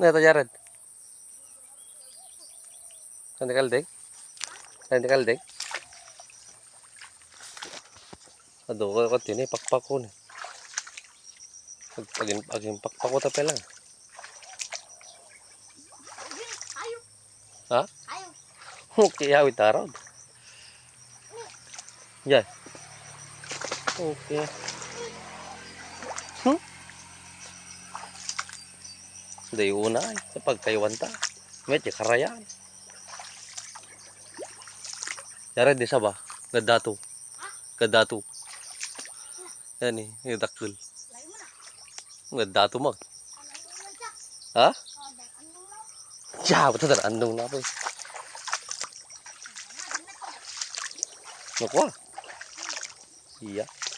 Ito, Jared? Kaldig? Saan kaldig? Ado ko ko tini pakpak ko ni. Pag pagin pagin pakpak ko ta pala. Ayo, Ha? ayo. Awit tarod. Yan. Okay. dayunay sa pagkaywanta met karayan yara di ba gadato gadato yan eh yung dakil gadato mag ha Ja, Jauh betul andung na boy. Eh. Nakuha. Iya. Yeah.